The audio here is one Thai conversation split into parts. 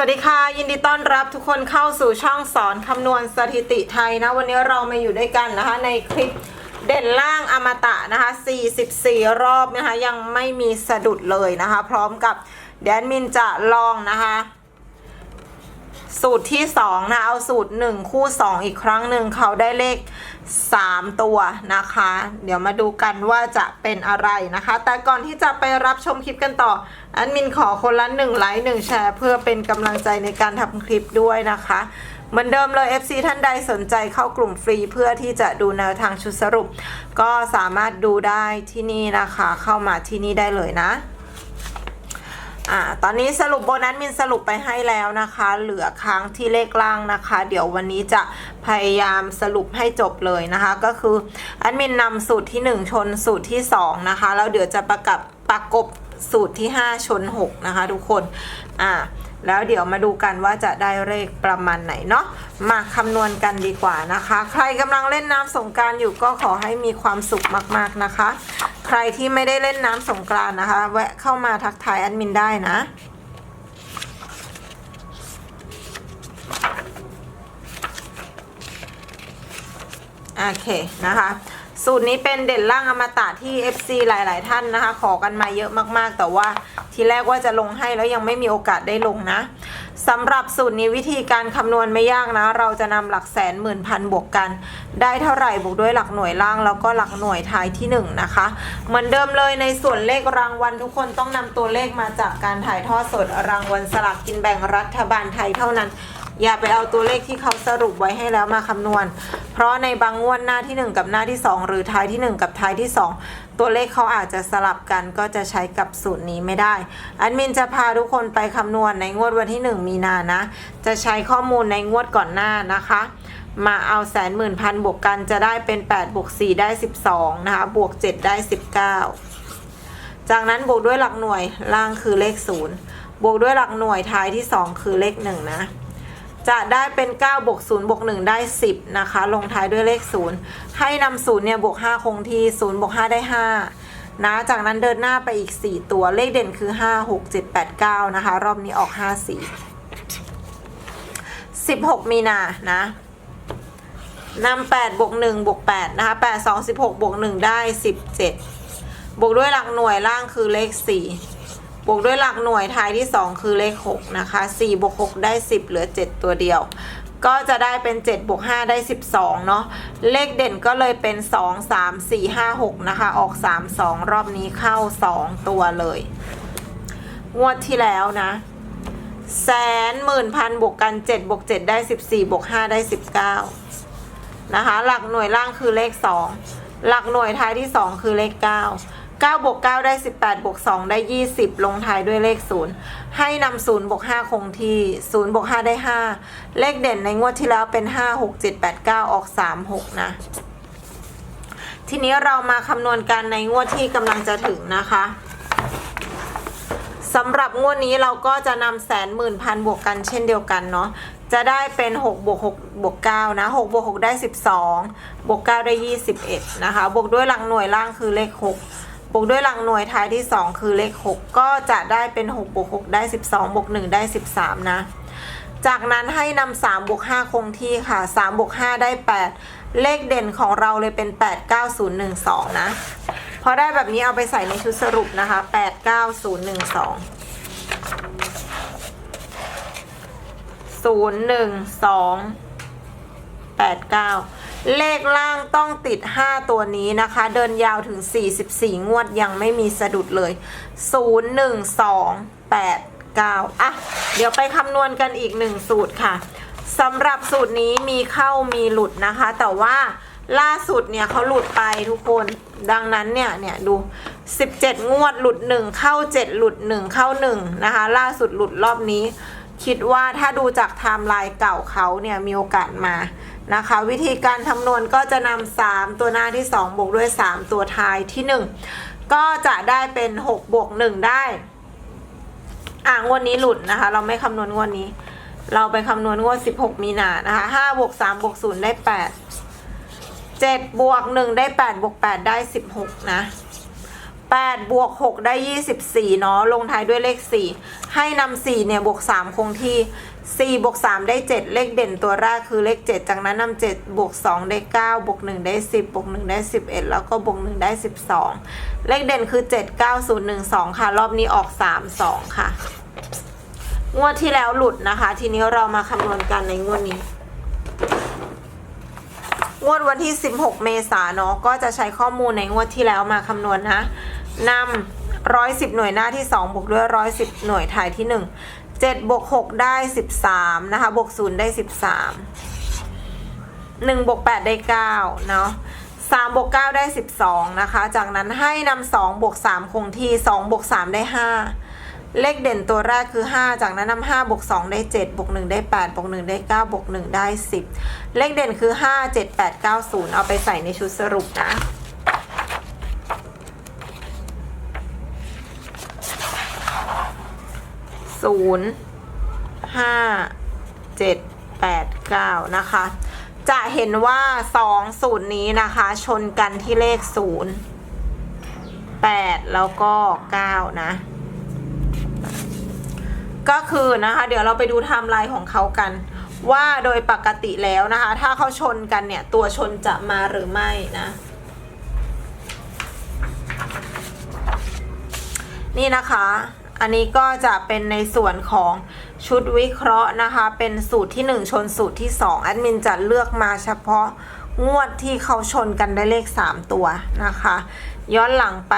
สวัสดีค่ะ ยินดีต้อนรับทุกคนเข้าสู่ช่องสอนคำนวณสถิติไทยนะ วันนี้เรามาอยู่ด้วยกันนะคะ ในคลิปเด่นล่างอมตะนะคะ 44 รอบนะคะ ยังไม่มีสะดุดเลยนะคะ พร้อมกับแดนมินจะลองนะคะ สูตรที่2นะเอาสูตร1คู่2อีกครั้งหนึ่งเขาได้เลข3ตัวนะคะ เดี๋ยวมาดูกันว่าจะเป็นอะไรนะคะ แต่ก่อนที่จะไปรับชมคลิปกันต่อแอดมินขอคนละ1ไลค์1แชร์ เพื่อเป็นกำลังใจในการทำคลิปด้วยนะคะเหมือนเดิมเลย FC ท่านใดสนใจเข้ากลุ่มฟรีเพื่อที่จะดูแนวทางชุดสรุป ก็สามารถดูได้ที่นี่นะคะ เข้ามาที่นี่ได้เลยนะ อ่าตอนนี้สรุปโบนัสมินสรุปไปให้แล้วนะคะ เหลือค้างที่เลขล่างนะคะ เดี๋ยววันนี้จะพยายามสรุปให้จบเลยนะคะ ก็คือแอดมินนำสูตรที่ 1 ชนสูตรที่ 2 นะคะ แล้วเดี๋ยวจะประกับประกบสูตรที่ 5 ชน 6 นะคะ ทุกคนอ่าแล้วเดี๋ยวมาดูกันว่าจะได้เลขประมาณไหนเนาะมาคำนวณกันดีกว่านะคะ ใครกำลังเล่นน้ำสงการอยู่ก็ขอให้มีความสุขมากๆนะคะ ใครที่ไม่ได้เล่นน้ำสงกรานนะคะ แวะเข้ามาทักทายแอดมินได้นะโอเคนะคะสูตรนี้เป็นเด่นล่างอมตะที่ FC หลาย ๆ ท่านนะคะ ขอกันมาเยอะมากๆ แต่ว่าทีแรกว่าจะลงให้แล้วยังไม่มีโอกาสได้ลงนะ สำหรับสูตรนี้วิธีการคำนวณไม่ยากนะ เราจะนำหลักแสนหมื่นพันบวกกัน ได้เท่าไหร่บวกด้วยหลักหน่วยล่าง แล้วก็หลักหน่วยท้ายที่ 1 นะคะ เหมือนเดิมเลยในส่วนเลขรางวัลทุกคนต้องนำตัวเลขมาจากการถ่ายทอดสดรางวัลสลากกินแบ่งรัฐบาลไทยเท่านั้น อย่าไปเอาตัวเลขที่เขาสรุปไว้ให้แล้วมาคำนวณ เพราะในบางงวดหน้าที่ 1 กับหน้าที่ 2 หรือท้ายที่ 1 กับท้ายที่ 2 ตัวเลขเขาอาจจะสลับกันก็จะใช้กับสูตรนี้ไม่ได้แอดมินจะพาทุกคนไปคำนวณในงวดวันที่ 1 มีนานะ จะใช้ข้อมูลในงวดก่อนหน้านะคะมาเอาแสนหมื่นพันบวกกันจะได้เป็น 8 บวก 4 ได้ 12 นะคะ บวก 7 ได้ 19 จากนั้นบวกด้วยหลักหน่วยล่างคือเลข 0 บวกด้วยหลักหน่วยท้ายที่ 2 คือเลข 1 นะ จะได้เป็น9บวก0บวก1ได้ 10 นะคะ ลงท้ายด้วยเลข 0 ให้นำ0เนี่ยบวก 5 คงที่0บวก 5 ได้ 5 นะ จากนั้นเดินหน้าไปอีก 4 ตัวเลขเด่นคือ 5 6 7 8 9 นะคะ รอบนี้ออก 5 4 16 มีนานะนำ8บวก1บวก8นะคะ 8 2 16บวก1ได้ 17 บวกด้วยหลักหน่วยล่างคือเลข 4 บวกด้วยหลักหน่วยท้ายที่ 2 คือเลข 6 นะคะ4บวก6ได้ 10 เหลือ 7 ตัวเดียว ก็จะได้เป็น 7 บวก 5 ได้ 12 เนาะเลขเด่นก็เลยเป็น 2 3 4 5 6 นะคะ ออก 3 2 รอบนี้เข้า 2 ตัวเลย งวดที่แล้วนะแสนหมื่นพันบวกกัน 7 บวก 7 ได้ 14 บวก 5 ได้ 19 นะคะ หลักหน่วยล่างคือเลข 2 หลักหน่วยท้ายที่ 2 คือเลข 9 9บวก9ได้ 18บวก2ได้ 20 ลงท้ายด้วยเลข 0 ให้นำ0บวก5คงที่0บวก5ได้ 5 เลขเด่นในงวดที่แล้วเป็น 5 6 7 8 9 ออก 3 6 นะ ทีนี้เรามาคำนวณกันในงวดที่กำลังจะถึงนะคะสำหรับงวดนี้เราก็จะนำแสนหมื่นพันบวกกันเช่นเดียวกันเนาะจะได้เป็น6บวก6บวก9นะ6บวก6ได้ 12บวก9ได้ 21นะคะบวกด้วยหลักหน่วยล่างคือเลข 6 บวกด้วยหลักหน่วยท้ายที่ 2 คือเลข 6 ก็จะได้เป็น6บวก6ได้ 12บวก1ได้ 13 นะ จากนั้นให้นำ3บวก5คงที่ค่ะ3บวก5ได้ 8 เลขเด่นของเราเลยเป็น 8 9 0 1 2 นะพอได้แบบนี้เอาไปใส่ในชุดสรุปนะคะ 8 9 0 1 2 0 1 2 8 9 เลขล่างต้องติด 5 ตัวนี้นะคะ เดินยาวถึง 44 งวดยังไม่มีสะดุดเลย 0 1 2 8 9 อะ เดี๋ยวไปคำนวณกันอีก 1 สูตรค่ะสำหรับสูตรนี้มีเข้ามีหลุดนะคะ แต่ว่าล่าสุดเนี่ยเขาหลุดไปทุกคนดังนั้นเนี่ยเนี่ยดู 17 งวดหลุด 1 เข้า 7 หลุด 1 เข้า 1 นะคะ ล่าสุดหลุดรอบนี้ คิดว่าถ้าดูจากไทม์ไลน์เก่าเขาเนี่ยมีโอกาสมา นะคะ วิธีการคำนวณก็จะนำ3ตัวหน้าที่ 2 บวกด้วย 3 ตัวท้ายที่ 1 ก็จะได้เป็น 6 บวก 1 ได้ อ่างวดนี้หลุดนะคะ เราไม่คำนวณงวดนี้ เราไปคำนวณงวด 16 มีนานะคะ5บวก3บวก0ได้ 8 7บวก1ได้ 8 บวก 8 ได้ 16 นะ8บวก6ได้ 24 เนาะลงท้ายด้วยเลข 4 ให้นำ4เนี่ย บวก 3 คงที่ 4บวก3ได้ 7 เลขเด่นตัวแรกคือเลข 7 จากนั้นนำ7บวก2ได้9บวก1ได้ 10บวก1ได้ 11 แล้วก็บวก1ได้ 12 เลขเด่นคือ 7 9 0 1 2 ค่ะ รอบนี้ออก 3 2 ค่ะ งวดที่แล้วหลุดนะคะ ทีนี้เรามาคำนวณกันในงวดนี้ งวดวันที่ 16 เมษาเนาะก็จะใช้ข้อมูลในงวดที่แล้วมาคำนวณนะนำ110หน่วยหน้าที่2บวกด้วย110หน่วยถ่ายที่1 7บวก6ได้ 13 นะคะ บวก 0 ได้ 13 1บวก8ได้ 9 เนาะ3บวก9ได้ 12 นะคะ จากนั้นให้นำ2บวก3คงที่2บวก3ได้ 5 เลขเด่นตัวแรกคือ 5 จากนั้นนำ5บวก2ได้7บวก1ได้8บวก1ได้9บวก1ได้ 10 เลขเด่นคือ 5 7 8 9 0 เอาไปใส่ในชุดสรุปนะ ศูนย์ห้าเจ็ดแปดเก้านะคะ จะเห็นว่าสองศูนย์นี้นะคะ ชนกันที่เลขศูนย์แปดแล้วก็เก้านะ ก็คือนะคะ เดี๋ยวเราไปดูไทม์ไลน์ของเขากัน ว่าโดยปกติแล้วนะคะ ถ้าเขาชนกันเนี่ย ตัวชนจะมาหรือไม่นะนี่นะคะ อันนี้ก็จะเป็นในส่วนของชุดวิเคราะห์นะคะ เป็นสูตรที่ 1 ชนสูตรที่2แอดมินจะเลือกมาเฉพาะงวดที่เขาชนกันได้เลข 3 ตัวนะคะ ย้อนหลังไป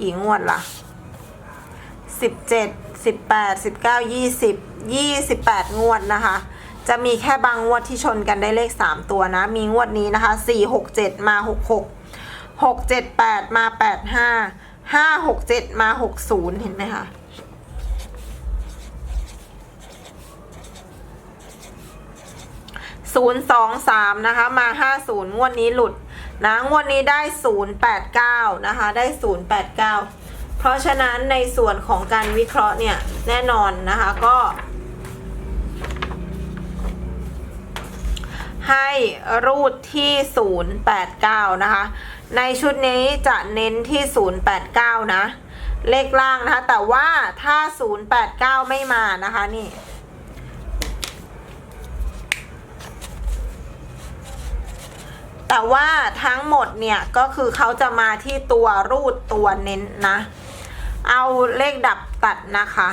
กี่งวดละ่ะ 17 18 19 20 28 งวดนะคะ จะมีแค่บางงวดที่ชนกันได้เลข 3 ตัวนะ มีงวดนี้นะคะ 4 6 7 มา 66 6 7 8 มา 85 5 6 7 มา 60 เห็นไหมคะ ศูนย์สองสามนะคะ มาห้าศูนย์งวดนี้หลุดนะ งวดนี้ได้ศูนย์แปดเก้านะคะ ได้ศูนย์แปดเก้าเพราะฉะนั้นในส่วนของการวิเคราะห์เนี่ย แน่นอนนะคะก็ให้รูดที่ 089 นะคะ ในชุดนี้จะเน้นที่ 089 นะ เลขล่างนะคะ แต่ว่าถ้า 089 ไม่มานะคะนี่ แต่ว่าทั้งหมดเนี่ยก็คือเขาจะมาที่ตัวรูดตัวเน้นนะ เอาเลขดับตัดนะคะ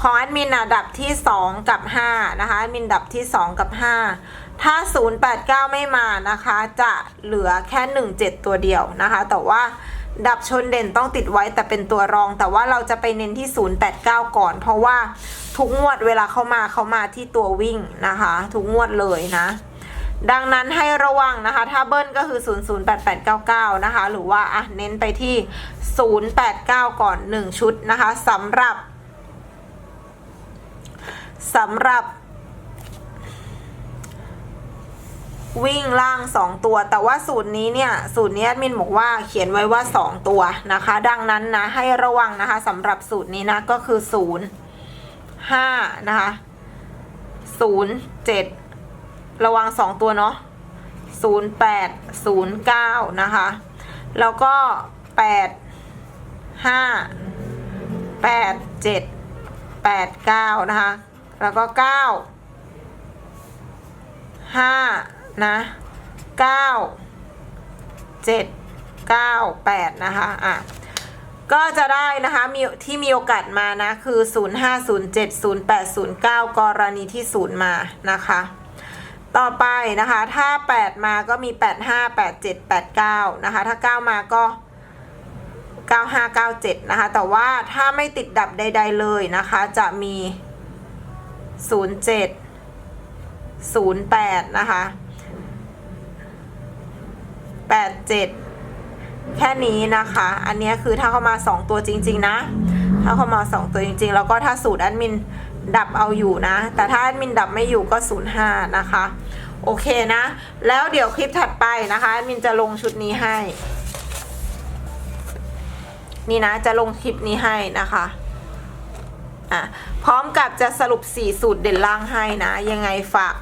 ของแอดมินอะดับที่ 2 กับ 5 นะคะแอดมินดับที่ 2 กับ 5 ถ้า 089 ไม่มานะคะ จะเหลือแค่ 17 ตัวเดียวนะคะ แต่ว่าดับชนเด่นต้องติดไว้แต่เป็นตัวรอง แต่ว่าเราจะไปเน้นที่ 089 ก่อน เพราะว่าทุกงวดเวลาเขามาเขามาที่ตัววิ่งนะคะ ทุกงวดเลยนะ ดังนั้นให้ระวังนะคะ ถ้าเบิ้ลก็คือ 008899 นะคะ หรือว่าอะเน้นไปที่ 089 ก่อน 1 ชุดนะคะสำหรับสำหรับวิ่งล่าง 2 ตัว แต่ว่าสูตรนี้เนี่ยสูตรนี้แอดมินบอกว่าเขียนไว้ว่า 2 ตัวนะคะ ดังนั้นนะให้ระวังนะคะสำหรับสูตรนี้นะก็คือ 0 5 นะคะ 0 7 ระวัง2ตัวเนาะ08 09นะคะ แล้วก็8 5 8 7 8 9นะคะ แล้วก็9 5นะ9 7 9 8นะคะอะก็จะได้นะคะมีที่มีโอกาสมานะ คือ 05 07 08 09 กรณีที่ 0 มานะคะ ต่อไปนะคะ ถ้า 8 มาก็มี 85 87 89 นะคะ ถ้า 9 มาก็ 95 97 นะคะ แต่ว่าถ้าไม่ติดดับใด ๆ เลยนะคะ จะมี 07 08 นะคะ 87 แค่นี้นะคะ อันนี้คือถ้าเข้ามา 2 ตัวจริง ๆ นะ ถ้าเข้ามา 2 ตัวจริง ๆ แล้วก็ถ้าสูตรแอดมิน ดับเอาอยู่นะ แต่ถ้าแอดมินดับไม่อยู่ก็ 05 นะคะ โอเคนะ แล้วเดี๋ยวคลิปถัดไปนะคะแอดมินจะลงชุดนี้ให้ นี่นะจะลงคลิปนี้ให้นะคะอะพร้อมกับจะสรุป 4 สูตรเด่นล่างให้นะ ยังไงฝาก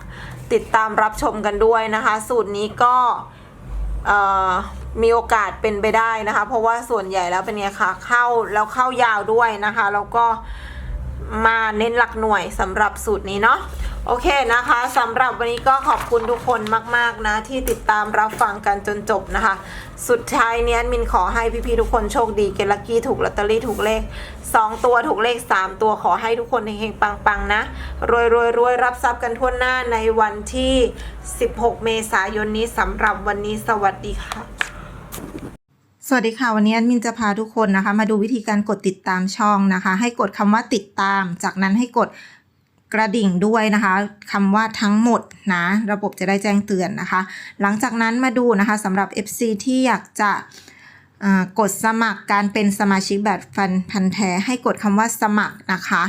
ติดตามรับชมกันด้วยนะคะ สูตรนี้ก็มีโอกาสเป็นไปได้นะคะ เพราะว่าส่วนใหญ่แล้วเป็นไงคะเข้าแล้วเข้ายาวด้วยนะคะ แล้วก็ มาเน้นหลักหน่วยสำหรับสูตรนี้เนาะโอเคนะคะสำหรับวันนี้ก็ขอบคุณทุกคนมาก ๆ นะ ที่ติดตามรับฟังกันจนจบนะคะ สุดท้ายเนี้ยมินขอให้พี่ ๆ ทุกคนโชคดีเกลักกี้ถูกลอตเตอรี่ถูกเลข 2 ตัวถูกเลข 3 ตัวขอให้ทุกคนเฮงๆปัง ๆ นะ รวยรวยรวยรับทรัพย์กันทั่วหน้าในวันที่ 16 เมษายนนี้สำหรับวันนี้สวัสดีค่ะ สวัสดีค่ะ วันนี้มินจะพาทุกคนนะคะ มาดูวิธีการกดติดตามช่องนะคะ ให้กดคำว่าติดตาม จากนั้นให้กดกระดิ่งด้วยนะคะคำว่าทั้งหมดนะระบบจะได้แจ้งเตือนนะคะ หลังจากนั้นมาดูนะคะสำหรับ FC ที่อยากจะ กดสมัครการเป็นสมาชิกแบบฟันพันธ์แท้ให้กดคำว่าสมัครนะคะ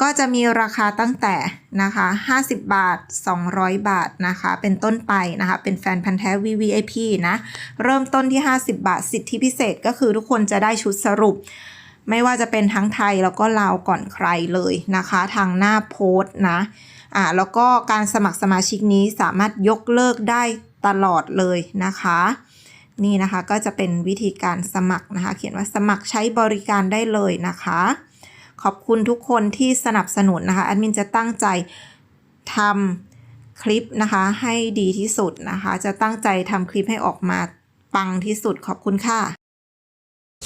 ก็จะมีราคาตั้งแต่นะคะ 50 บาท 200 บาทนะคะ เป็นต้นไปนะคะ เป็นแฟนพันธ์แท้ VVIP นะ เริ่มต้นที่ 50 บาท สิทธิพิเศษก็คือทุกคนจะได้ชุดสรุป ไม่ว่าจะเป็นทั้งไทยแล้วก็ลาวก่อนใครเลยนะคะ ทางหน้าโพสต์นะ อ่า แล้วก็การสมัครสมาชิกนี้สามารถยกเลิกได้ตลอดเลยนะคะ นี่นะคะก็จะเป็นวิธีการสมัครนะคะ เขียนว่าสมัครใช้บริการได้เลยนะคะ ขอบคุณทุกคนที่สนับสนุนนะคะแอดมินจะตั้งใจทำคลิปนะคะให้ดีที่สุดนะคะ จะตั้งใจทำคลิปให้ออกมาปังที่สุดขอบคุณค่ะ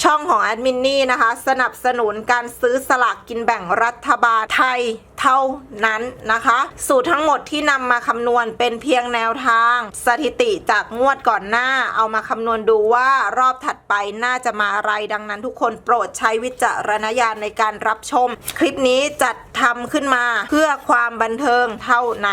ช่องของแอดมินนี่นะคะ สนับสนุนการซื้อสลากกินแบ่งรัฐบาลไทย เท่านั้นนะคะ สูตรทั้งหมดที่นำมาคำนวณเป็นเพียงแนวทาง สถิติจากงวดก่อนหน้า เอามาคำนวณดูว่ารอบถัดไปน่าจะมาอะไรดังนั้นทุกคนโปรดใช้วิจารณญาณในการรับชม คลิปนี้จัดทำขึ้นมาเพื่อความบันเทิงเท่านั้น